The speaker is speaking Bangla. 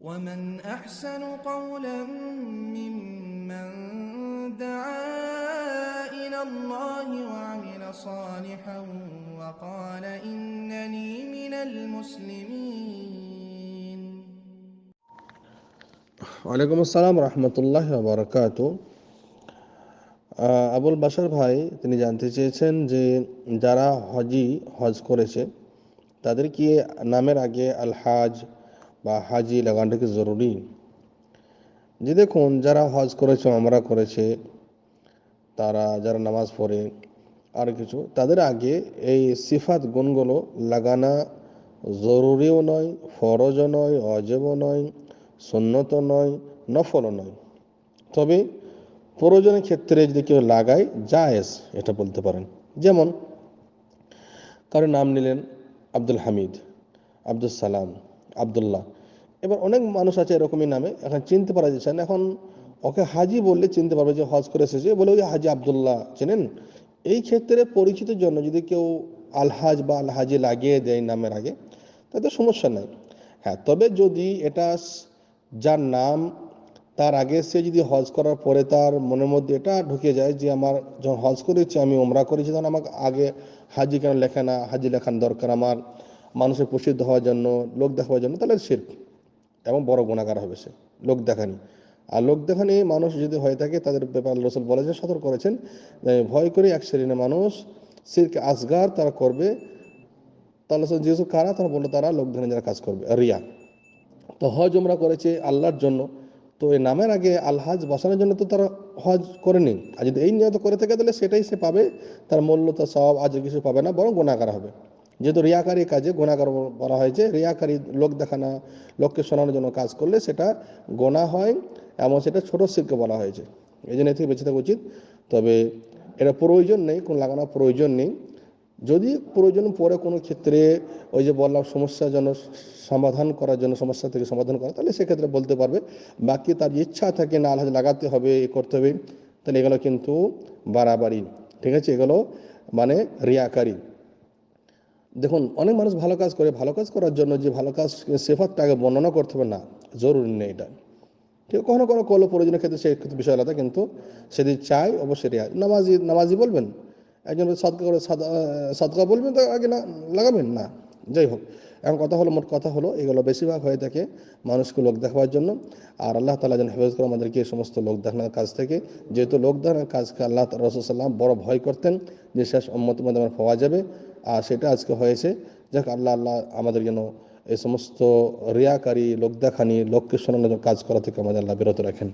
ومن أحسن قولا ممن دعا إلى الله وعمل صالحا وقال إنني من المسلمين ওয়ালাইকুম আসসালাম রহমতুল্লাহ বারকাত আবুল বাসার ভাই তিনি জানতে চেয়েছেন যে যারা হজি হজ করেছে তাদের কি নামের আগে আল হাজ বা হাজি লাগানোটা কি জরুরি? যে দেখুন, যারা হজ করেছে আমরা করেছে, তারা যারা নামাজ পড়ে আর কিছু, তাদের আগে এই সিফাত গুণগুলো লাগানা জরুরিও নয়, ফরজও নয়, অজেবও নয় সন্নত নয়, নফলও নয়। তবে প্রয়োজনের ক্ষেত্রে যদি কেউ লাগায়, জায়েজ এটা বলতে পারেন। যেমন, কারও নাম নিলেন আব্দুল হামিদ আব্দুল সালাম আবদুল্লাহ। এবার অনেক মানুষ আছে এরকমই নামে, এখন চিনতে পারা যাচ্ছে না। এখন ওকে হাজি বললে চিনতে পারবে যে হজ করে এসেছে, বলে ওই হাজি আবদুল্লাহ, চেনেন? এই ক্ষেত্রে পরিচিতির জন্য যদি কেউ আলহাজ বা আলহাজি লাগিয়ে দেয় নামের আগে, তাতে সমস্যা নাই। হ্যাঁ তবে যদি এটা যার নাম, তার আগে সে যদি হজ করার পরে তার মনের মধ্যে এটা ঢুকে যায় যে আমার যখন হজ করেছি, আমি ওমরা করেছি, তখন আমাকে আগে হাজি কেন লেখা না, হাজি লেখান দরকার আমার। মানুষের প্রসিদ্ধ হওয়ার জন্য, লোক দেখাবার জন্য, তাহলে শির্ক। এবং বড় গুণাগার হবে সে, লোক দেখানি। আর লোক দেখানি মানুষ যদি হয়ে থাকে, তাদের ব্যাপার রসুল বলেছেন, সতর্ক করেছেন ভয় করে এক শ্রেণির মানুষ সিরকে আসগার তারা করবে। তাহলে যেহেতু কারা? তারা বলল, তারা লোক দেখানি যারা কাজ করবে, রিয়া। তো হজ ওমরা করেছে আল্লাহর জন্য। তো এই নামের আগে আলহাজ বসানোর জন্য তো তারা হজ করেনি। আর যদি এই নিয়ত করে থাকে, তাহলে সেটাই সে পাবে। তার মূল্য, তার সব আজ কিছু পাবে না, বরং গোনাকার হবে। যেহেতু রিয়াকারী কাজে গোনাকার বলা হয়েছে, রিয়াকারী লোক দেখানো, লোককে শোনানোর জন্য কাজ করলে সেটা গোনা হয় এমন সেটা ছোট শিল্পকে বলা হয়েছে। এই জন্য থেকে বেঁচে থাকা উচিত। তবে এটা প্রয়োজন নেই, কোনো লাগানোর প্রয়োজন নেই। যদি প্রয়োজন পরে কোনো ক্ষেত্রে ওই যে বললাম সমস্যার জন্য সমাধান করার জন্য, সমস্যা থেকে সমাধান করা, তাহলে সেক্ষেত্রে বলতে পারবে, বাকি তার ইচ্ছা থাকে না আলহাজ লাগাতে হবে, এ করতে হবে, তাহলে এগুলো কিন্তু বাড়াবাড়ি। ঠিক আছে? এগুলো মানে রিয়াকারী। দেখুন, অনেক মানুষ ভালো কাজ করে, ভালো কাজ করার জন্য যে ভালো কাজ, সেফাতটাকে বর্ণনা করতে হবে না, জরুরি নেই এটা। ঠিক কখনো কোনো কল প্রয়োজনের ক্ষেত্রে সে বিষয় আলাদা, কিন্তু সেদিন চাই অবশ্যই রেয়া নামাজি নামাজি বলবেন? একজন সদকা করে সদকা বলবেন তো আগে না, লাগাবেন? না। যাই হোক, এখন কথা হলো, মোট কথা হলো, এগুলো বেশিরভাগ হয়ে থাকে মানুষকে লোক দেখাবার জন্য। আর আল্লাহ তালা যেন হেফাজ করে আমাদেরকে এই সমস্ত লোক দেখানোর কাজ থেকে। যেহেতু লোক দেখানোর কাজকে আল্লাহ রসুল্লাম বড় ভয় করতেন যে শেষ অম্মতের মধ্যে আমার পাওয়া যাবে। আর সেটা আজকে হয়েছে। যাক, আল্লাহ আল্লাহ আমাদের যেন এই সমস্ত রিয়াকারী, লোক দেখানি, লোককে শোনানোর কাজ করা থেকে আমাদের আল্লাহ বিরত রাখেন।